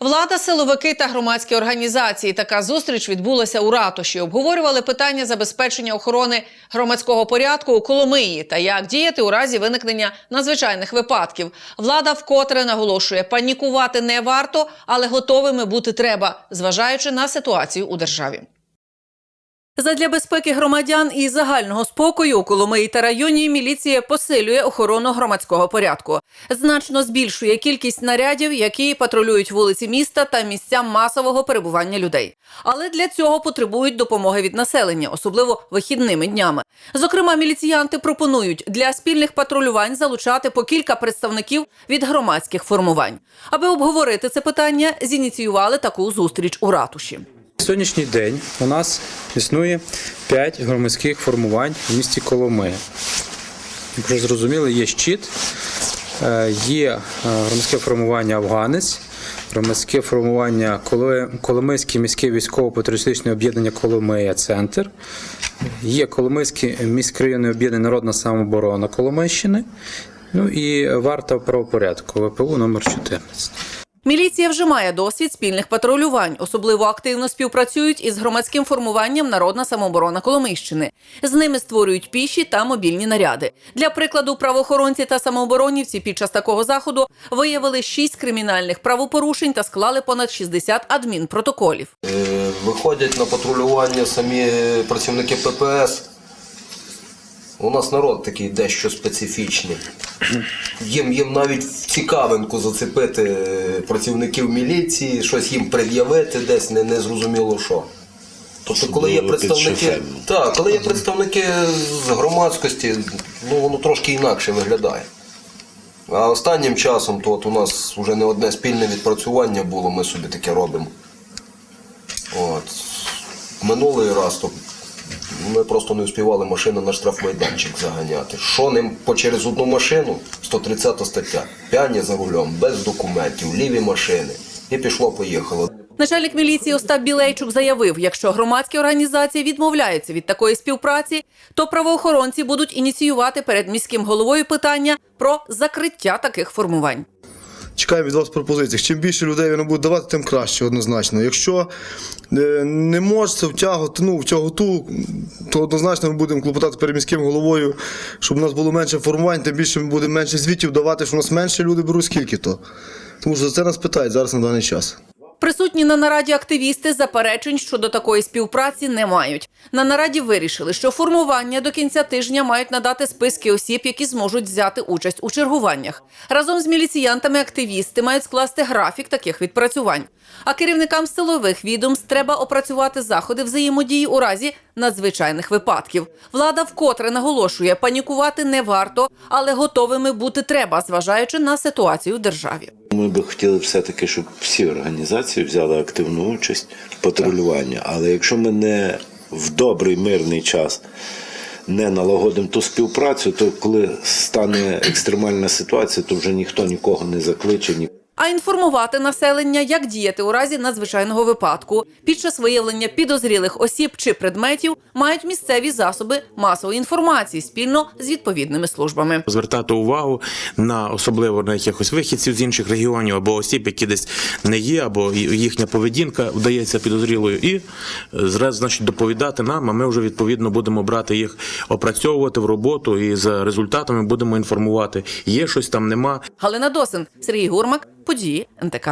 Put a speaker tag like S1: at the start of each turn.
S1: Влада, силовики та громадські організації. Така зустріч відбулася у ратуші. Обговорювали питання забезпечення охорони громадського порядку у Коломиї та як діяти у разі виникнення надзвичайних випадків. Влада вкотре наголошує, панікувати не варто, але готовими бути треба, зважаючи на ситуацію у державі. Задля безпеки громадян і загального спокою у Коломиї та районі міліція посилює охорону громадського порядку. Значно збільшує кількість нарядів, які патрулюють вулиці міста та місця масового перебування людей. Але для цього потребують допомоги від населення, особливо вихідними днями. Зокрема, міліціянти пропонують для спільних патрулювань залучати по кілька представників від громадських формувань. Аби обговорити це питання, зініціювали таку зустріч у ратуші.
S2: Сьогоднішній день у нас існує 5 громадських формувань в місті Коломия. Як вже зрозуміли, є щит, е, є е, громадське формування Афганець, громадське формування Коломийське міське військово-патріотичне об'єднання Коломия Центр, є Коломийське міськрайонне об'єднання Народна самооборона Коломийщини, ну і варта правопорядку ВПУ номер 14.
S1: Міліція вже має досвід спільних патрулювань. Особливо активно співпрацюють із громадським формуванням Народна самооборона Коломийщини. З ними створюють піші та мобільні наряди. Для прикладу, правоохоронці та самооборонівці під час такого заходу виявили шість кримінальних правопорушень та склали понад 60 адмінпротоколів.
S3: Е, Виходять на патрулювання самі працівники ППС. У нас народ такий дещо специфічний. Їм, їм навіть в цікавинку зацепити працівників міліції, щось їм пред'явити десь не, не зрозуміло що. Тобто, коли є представники, так, коли є представники з громадськості, ну воно трошки інакше виглядає. А останнім часом то от у нас вже не одне спільне відпрацювання було, ми собі таке робимо. От. Минулий раз то ми просто не успівали машину на штрафмайданчик заганяти. Що ним по через одну машину? 130 стаття. П'яні за рулем, без документів, ліві машини. І пішло-поїхало.
S1: Начальник міліції Остап Білейчук заявив, якщо громадські організації відмовляються від такої співпраці, то правоохоронці будуть ініціювати перед міським головою питання про закриття таких формувань.
S4: Чекаю від вас пропозицій. Чим більше людей воно буде давати, тим краще, однозначно. Якщо е, не можете втягувати, ну, в то однозначно ми будемо клопотати перед міським головою, щоб у нас було менше формувань, тим більше ми будемо менше звітів давати, що у нас менше люди беруть скільки то. Тому що за це нас питають зараз на даний час.
S1: Присутні на нараді активісти заперечень щодо такої співпраці не мають. На нараді вирішили, що формування до кінця тижня мають надати списки осіб, які зможуть взяти участь у чергуваннях. Разом з міліціянтами активісти мають скласти графік таких відпрацювань. А керівникам силових відомств треба опрацювати заходи взаємодії у разі надзвичайних випадків. Влада вкотре наголошує, панікувати не варто, але готовими бути треба, зважаючи на ситуацію в державі.
S5: Ми би хотіли все-таки, щоб всі організації взяли активну участь в патрулюванні. Але якщо ми не в добрий мирний час не налагодимо ту співпрацю, то коли стане екстремальна ситуація, то вже ніхто нікого не закличе, ні
S1: а інформувати населення, як діяти у разі надзвичайного випадку. Під час виявлення підозрілих осіб чи предметів мають місцеві засоби масової інформації спільно з відповідними службами.
S6: звертати увагу на особливо на якихось вихідців з інших регіонів або осіб, які десь не є, або їхня поведінка вдається підозрілою, і е, зразу значить доповідати нам. А ми вже відповідно будемо брати їх, опрацьовувати в роботу і за результатами будемо інформувати. Є щось там, нема.
S1: Галина Досин, Сергій Гурмак, події НТК.